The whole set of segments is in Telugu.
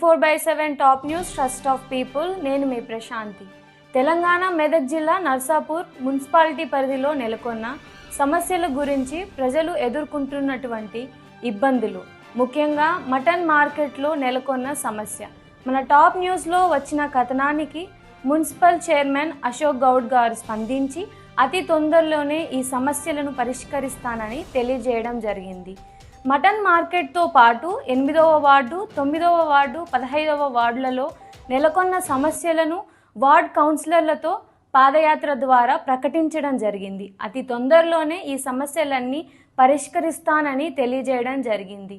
Four by seven top news trust of people నేను మీ ప్రశాంతి. తెలంగాణ మెదక్ జిల్లా నర్సాపూర్ మున్సిపాలిటీ పరిధిలో నెలకొన్న సమస్యల గురించి ప్రజలు ఎదుర్కొంటున్నటువంటి ఇబ్బందులు. ముఖ్యంగా మటన్ మార్కెట్లో నెలకొన్న సమస్య. మన టాప్ న్యూస్లో వచ్చిన కథనానికి మున్సిపల్ చైర్మన్ అశోక్ గౌడ్ గారు స్పందించి అతి తొందరలోనే ఈ సమస్యలను పరిష్కరిస్తానని తెలియజేయడం జరిగింది. మటన్ మార్కెట్తో పాటు ఎనిమిదవ వార్డు తొమ్మిదవ వార్డు పదహైదవ వార్డులలో నెలకొన్న సమస్యలను వార్డ్ కౌన్సిలర్లతో పాదయాత్ర ద్వారా ప్రకటించడం జరిగింది. అతి తొందరలోనే ఈ సమస్యలన్నీ పరిష్కరిస్తానని తెలియజేయడం జరిగింది.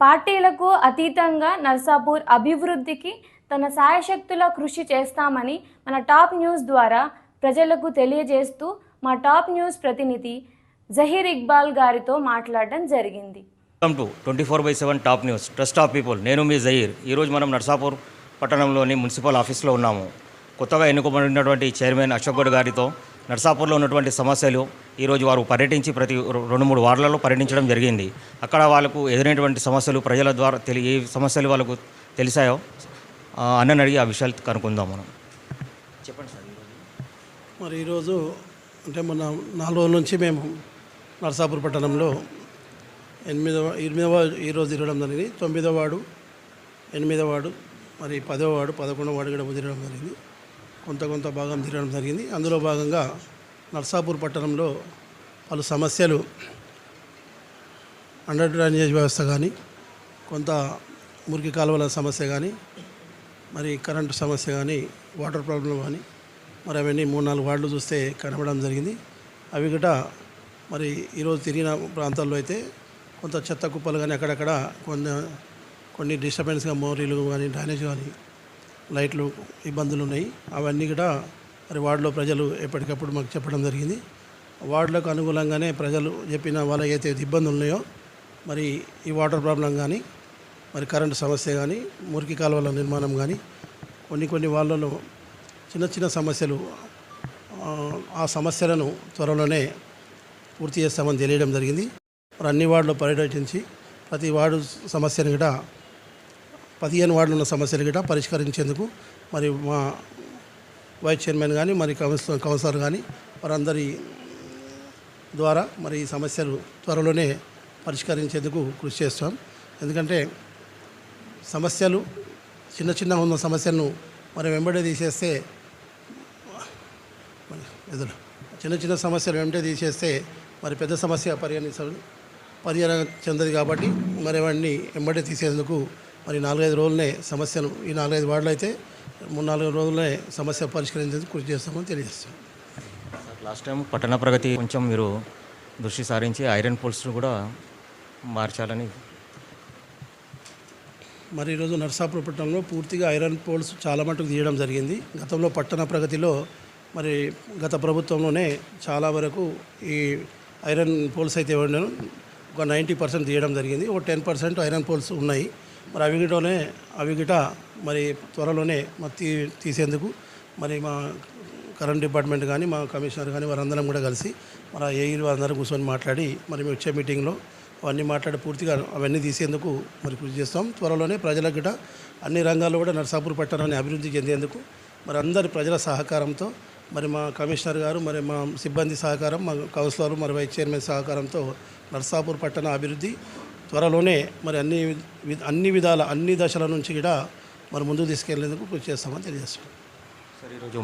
పార్టీలకు అతీతంగా నర్సాపూర్ అభివృద్ధికి తన సాయశక్తుల కృషి చేస్తామని మన టాప్ న్యూస్ ద్వారా ప్రజలకు తెలియజేస్తూ మా టాప్ న్యూస్ ప్రతినిధి జహీర్ ఇక్బాల్ గారితో మాట్లాడడం జరిగింది. Welcome to twenty four by seven top news trust of people నేను మీ జహీర్. ఈరోజు మనం నర్సాపూర్ పట్టణంలోని మున్సిపల్ ఆఫీస్లో ఉన్నాము. కొత్తగా ఎన్నుకోబడినటువంటి చైర్మన్ అశోక్ గౌడ్ గారితో నర్సాపూర్లో ఉన్నటువంటి సమస్యలు ఈరోజు వారు పర్యటించి ప్రతి రెండు మూడు వార్డులలో పర్యటించడం జరిగింది. అక్కడ వాళ్ళకు ఎదురైనటువంటి సమస్యలు ప్రజల ద్వారా తెలి ఏ సమస్యలు వాళ్ళకు తెలిసాయో అన్నని అడిగి ఆ విషయాలు కనుక్కుందాం మనం. చెప్పండి సార్. మరి ఈరోజు అంటే మొన్న నాలుగు రోజుల నుంచి మేము నరసాపూర్ పట్టణంలో ఎనిమిదవ ఎనిమిదవ ఈరోజు తిరగడం జరిగింది. తొమ్మిదవ వాడు ఎనిమిదవ వాడు మరి పదవ వాడు పదకొండవ వాడు కూడా తిరగడం జరిగింది. కొంత కొంత భాగం తిరగడం జరిగింది. అందులో భాగంగా నర్సాపూర్ పట్టణంలో పలు సమస్యలు అండర్ డ్రైనేజ్ వ్యవస్థ కానీ కొంత మురికి కాలువల సమస్య కానీ మరి కరెంటు సమస్య కానీ వాటర్ ప్రాబ్లం కానీ మరి అవన్నీ మూడు నాలుగు వార్డులు చూస్తే కనబడడం జరిగింది. అవి కూడా మరి ఈరోజు తిరిగిన ప్రాంతాల్లో అయితే కొంత చెత్త కుప్పలు కానీ అక్కడక్కడ కొన్ని కొన్ని డిస్టర్బెన్స్గా మోరీలు కానీ డ్రైనేజ్ కానీ లైట్లు ఇబ్బందులు ఉన్నాయి. అవన్నీ కూడా మరి వార్డులో ప్రజలు ఎప్పటికప్పుడు మాకు చెప్పడం జరిగింది. వార్డులకు అనుకూలంగానే ప్రజలు చెప్పిన వాళ్ళకి అయితే ఇబ్బందులు ఉన్నాయో మరి ఈ వాటర్ ప్రాబ్లం కానీ మరి కరెంటు సమస్య కానీ మురికి కాలువల నిర్మాణం కానీ కొన్ని కొన్ని వాళ్ళలో చిన్న చిన్న సమస్యలు ఆ సమస్యలను త్వరలోనే పూర్తి చేస్తామని తెలియడం జరిగింది. మరి అన్ని వార్డులో పర్యటించి ప్రతి వార్డు సమస్యను కూడా పదిహేను వార్డులు ఉన్న సమస్యలు కూడా పరిష్కరించేందుకు మరి మా వైస్ చైర్మన్ కానీ మరి కౌన్సిలర్ కౌన్సిలర్ కానీ వారందరి ద్వారా మరి ఈ సమస్యలు త్వరలోనే పరిష్కరించేందుకు కృషి చేస్తాం. ఎందుకంటే సమస్యలు చిన్న చిన్న ఉన్న సమస్యలను మరి వెంబడే తీసేస్తే ఎదురు చిన్న చిన్న సమస్యలు వెంబడే తీసేస్తే మరి పెద్ద సమస్య పరిగణించ పరిహారం చెందదు కాబట్టి మరి అవన్నీ వెంబడే తీసేందుకు మరి నాలుగైదు రోజులనే సమస్యను ఈ నాలుగైదు వార్డులు అయితే మూడు నాలుగు రోజులనే సమస్య పరిష్కరించేందుకు కృషి చేస్తామని తెలియజేస్తాం లాస్ట్ టైం పట్టణ ప్రగతి కొంచెం మీరు దృష్టి సారించి ఐరన్ పోల్స్ను కూడా మార్చాలని. మరి ఈరోజు నర్సాపురం పట్టణంలో పూర్తిగా ఐరన్ పోల్స్ చాలా మటుకు తీయడం జరిగింది. గతంలో పట్టణ ప్రగతిలో మరి గత ప్రభుత్వంలోనే చాలా వరకు ఈ ఐరన్ పోల్స్ అయితే ఇవ్వడం. ఒక నైంటీ పర్సెంట్ తీయడం జరిగింది. ఒక టెన్ పర్సెంట్ ఐరన్ పోల్స్ ఉన్నాయి. మరి అవి గిటలోనే అవి గిట మరి త్వరలోనే మరి తీ తీసేందుకు మరి మా కరెంట్ డిపార్ట్మెంట్ కానీ మా కమిషనర్ కానీ వారందరం కూడా కలిసి మన ఏఈలు అందరం కూర్చొని మాట్లాడి మరి మేము వచ్చే మీటింగ్లో అవన్నీ మాట్లాడి పూర్తిగా అవన్నీ తీసేందుకు మరి కృషి చేస్తాం. త్వరలోనే ప్రజలకు గిట అన్ని రంగాల్లో కూడా నర్సాపూర్ పట్టణాన్ని అభివృద్ధి చెందేందుకు మరి అందరి ప్రజల సహకారంతో మరి మా కమిషనర్ గారు మరి మా సిబ్బంది సహకారం మా కౌన్సిలర్ మరి వైస్ చైర్మన్ సహకారంతో నర్సాపూర్ పట్టణ అభివృద్ధి త్వరలోనే మరి అన్ని వి- అన్ని విధాల అన్ని దశల నుంచి కూడా మరి ముందుకు తీసుకెళ్ళేందుకు కృషి చేస్తామని తెలియజేస్తున్నాం. ఈరోజు